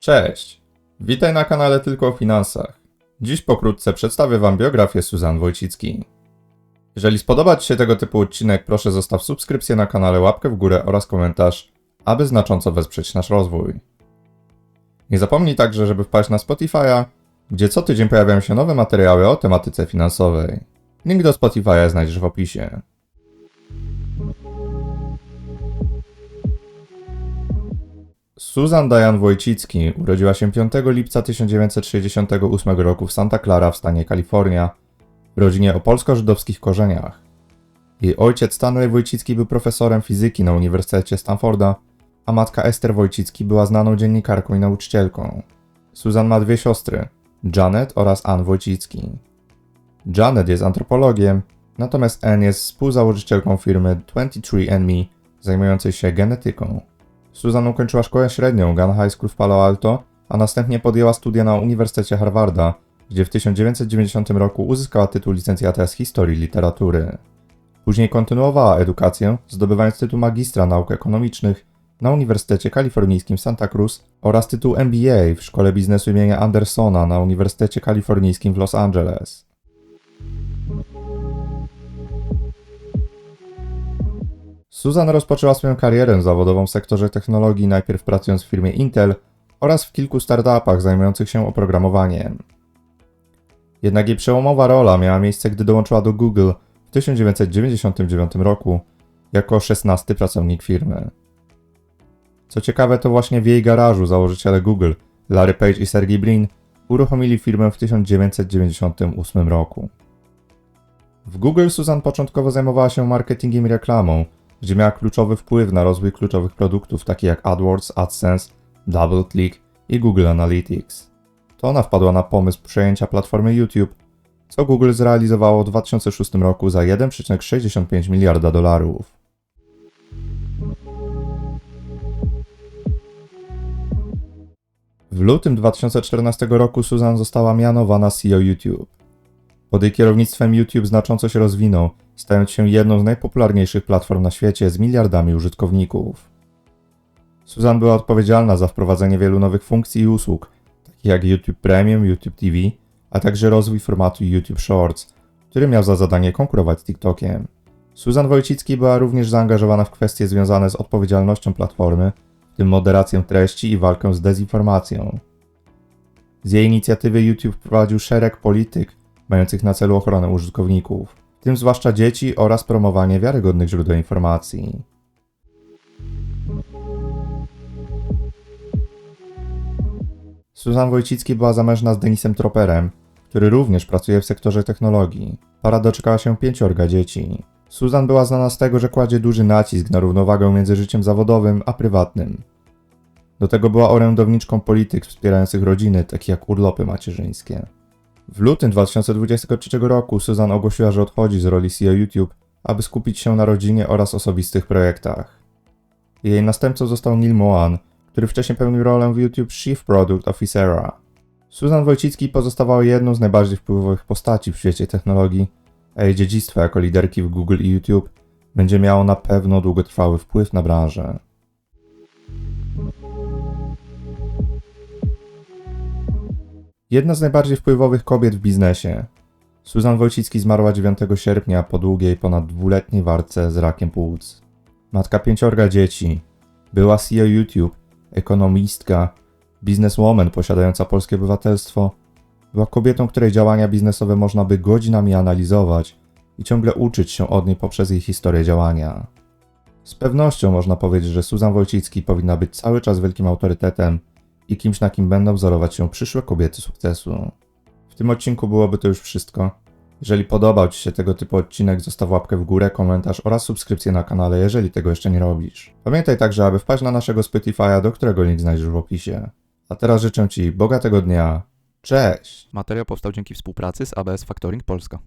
Cześć! Witaj na kanale Tylko o Finansach. Dziś pokrótce przedstawię Wam biografię Suzan Wojcicki. Jeżeli spodoba Ci się tego typu odcinek, proszę zostaw subskrypcję na kanale, łapkę w górę oraz komentarz, aby znacząco wesprzeć nasz rozwój. Nie zapomnij także, żeby wpaść na Spotify'a, gdzie co tydzień pojawiają się nowe materiały o tematyce finansowej. Link do Spotify'a znajdziesz w opisie. Susan Diane Wojcicki urodziła się 5 lipca 1968 roku w Santa Clara w stanie Kalifornia w rodzinie o polsko-żydowskich korzeniach. Jej ojciec Stanley Wojcicki był profesorem fizyki na Uniwersytecie Stanforda, a matka Ester Wojcicki była znaną dziennikarką i nauczycielką. Susan ma dwie siostry, Janet oraz Ann Wojcicki. Janet jest antropologiem, natomiast Ann jest współzałożycielką firmy 23andMe zajmującej się genetyką. Susan ukończyła szkołę średnią Gun High School w Palo Alto, a następnie podjęła studia na Uniwersytecie Harvarda, gdzie w 1990 roku uzyskała tytuł licencjata z historii literatury. Później kontynuowała edukację, zdobywając tytuł magistra nauk ekonomicznych na Uniwersytecie Kalifornijskim Santa Cruz oraz tytuł MBA w Szkole Biznesu imienia Andersona na Uniwersytecie Kalifornijskim w Los Angeles. Susan rozpoczęła swoją karierę zawodową w sektorze technologii, najpierw pracując w firmie Intel oraz w kilku startupach zajmujących się oprogramowaniem. Jednak jej przełomowa rola miała miejsce, gdy dołączyła do Google w 1999 roku jako 16 pracownik firmy. Co ciekawe, to właśnie w jej garażu założyciele Google, Larry Page i Sergey Brin, uruchomili firmę w 1998 roku. W Google Susan początkowo zajmowała się marketingiem i reklamą, gdzie miała kluczowy wpływ na rozwój kluczowych produktów takich jak AdWords, AdSense, DoubleClick i Google Analytics. To ona wpadła na pomysł przejęcia platformy YouTube, co Google zrealizowało w 2006 roku za 1,65 miliarda dolarów. W lutym 2014 roku Susan została mianowana CEO YouTube. Pod jej kierownictwem YouTube znacząco się rozwinął, stając się jedną z najpopularniejszych platform na świecie z miliardami użytkowników. Susan była odpowiedzialna za wprowadzenie wielu nowych funkcji i usług, takich jak YouTube Premium, YouTube TV, a także rozwój formatu YouTube Shorts, który miał za zadanie konkurować z TikTokiem. Susan Wojcicki była również zaangażowana w kwestie związane z odpowiedzialnością platformy, w tym moderację treści i walkę z dezinformacją. Z jej inicjatywy YouTube wprowadził szereg polityk mających na celu ochronę użytkowników, w tym zwłaszcza dzieci oraz promowanie wiarygodnych źródeł informacji. Susan Wojcicki była zamężna z Denisem Troperem, który również pracuje w sektorze technologii. Para doczekała się pięciorga dzieci. Susan była znana z tego, że kładzie duży nacisk na równowagę między życiem zawodowym a prywatnym. Do tego była orędowniczką polityk wspierających rodziny, takich jak urlopy macierzyńskie. W lutym 2023 roku Susan ogłosiła, że odchodzi z roli CEO YouTube, aby skupić się na rodzinie oraz osobistych projektach. Jej następcą został Neil Moan, który wcześniej pełnił rolę w YouTube Chief Product Officera. Susan Wojcicki pozostawała jedną z najbardziej wpływowych postaci w świecie technologii, a jej dziedzictwo jako liderki w Google i YouTube będzie miało na pewno długotrwały wpływ na branżę. Jedna z najbardziej wpływowych kobiet w biznesie. Susan Wojcicki zmarła 9 sierpnia po długiej, ponad dwuletniej walce z rakiem płuc. Matka pięciorga dzieci. Była CEO YouTube, ekonomistka, bizneswoman posiadająca polskie obywatelstwo. Była kobietą, której działania biznesowe można by godzinami analizować i ciągle uczyć się od niej poprzez jej historię działania. Z pewnością można powiedzieć, że Susan Wojcicki powinna być cały czas wielkim autorytetem i kimś, na kim będą wzorować się przyszłe kobiety sukcesu. W tym odcinku byłoby to już wszystko. Jeżeli podobał Ci się tego typu odcinek, zostaw łapkę w górę, komentarz oraz subskrypcję na kanale, jeżeli tego jeszcze nie robisz. Pamiętaj także, aby wpaść na naszego Spotify'a, do którego link znajdziesz w opisie. A teraz życzę Ci bogatego dnia. Cześć! Materiał powstał dzięki współpracy z ABS Factoring Polska.